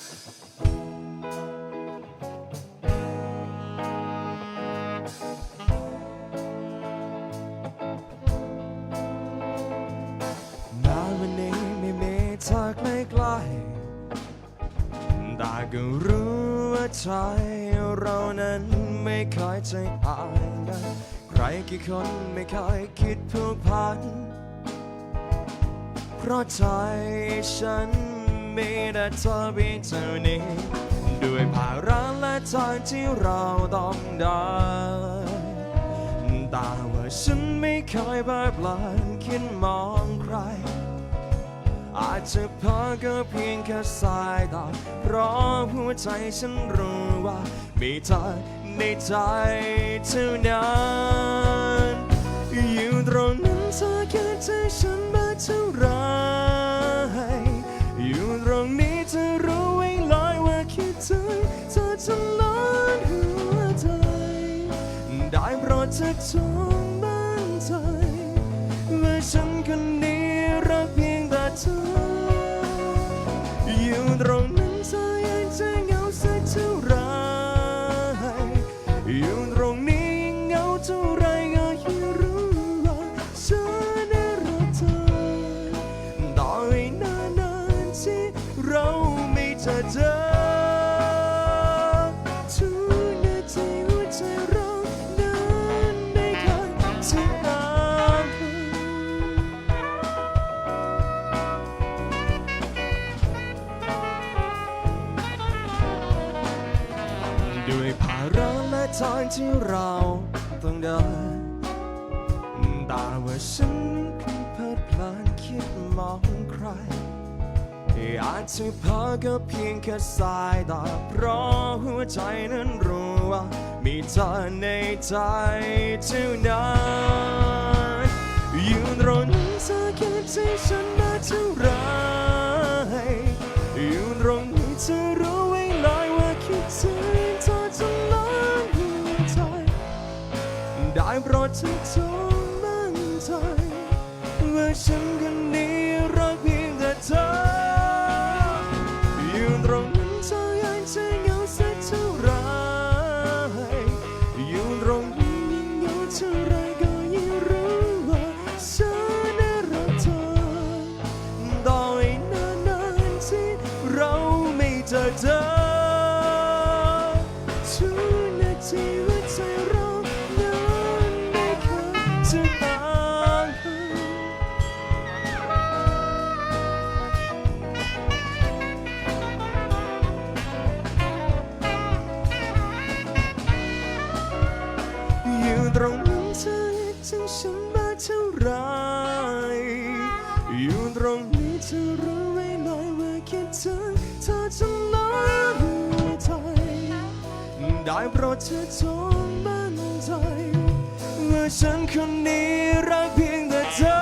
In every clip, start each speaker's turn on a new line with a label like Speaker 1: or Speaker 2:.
Speaker 1: นานวันนี้ไม่มีเธอใกล้แต่ก็รู้ว่าใจเรานั้นไม่เคยใจอ่านกันใครกี่คนไม่เคยคิดผูกพัน เพราะใจฉัน มีแต่เธอเพียงเท่านี้ด้วยภาระและทางที่เราต้องเดินแต่ว่าฉันไม่เคยเบิกบานคิดมองใคร อาจจะพอก็เพียงแค่สายตาเพราะหัวใจฉันรู้ว่ามีเธอในใจเท่านั้นอยู่ตรงนั้นเธอแค่ใจฉันมาเท่าไร เธอจนล้นหัวใจ ได้โปรดเธอจงมั่นใจว่าฉันคนนี้รักเพียงแต่เธอ อยู่ตรงนั้นเธอยังจะเหงาสักเท่าไรอยู่ตรงนี้ยิ่งเหงาเท่าไรก็ยิ่งรู้ว่าฉันได้รักเธอต่อให้นานๆที่เราไม่เจอเจอ ด้วยภาระและทางที่เราต้องเดินแต่ว่าฉันคงเพลิดเพลินคิดมองใครอาจจะเพอก็เพียงแค่สายตาเพราะหัวใจนั้นรู้ว่า มีเธอในใจเท่านั้นยู่ตรงนั้เธอคิดที่ฉันมาเท่าไรยู่ตรงนี้เธอ รดเธอจงมั่นใจว่าฉันคนนี้รักเพียงแต่เธอ อยู่ตรงนั้นเธอยังจะเหงาสักเท่าไรอยู่ตรงนี้ยิ่งเหงาเท่าไรก็ยิ่งรู้ว่าฉันได้รักเธอต่อให้นานๆที่เราไม่เจอเจอ ฉันมากเท่าไร อยู่ตรงนี้เธอรู้ไว้หน่อยว่าคิดถึงเธอจนล้นหัวใจ ได้โปรดเธอจงมั่นใจว่าฉันคนนี้รักเพียงแต่เธอ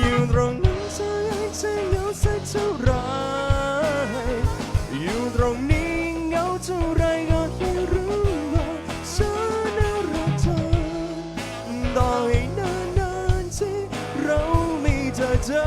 Speaker 1: อยู่ตรงนี้เธอยังจะเหงาสักเท่าไร อยู่ตรงนี้เหงาเท่าไร 젖어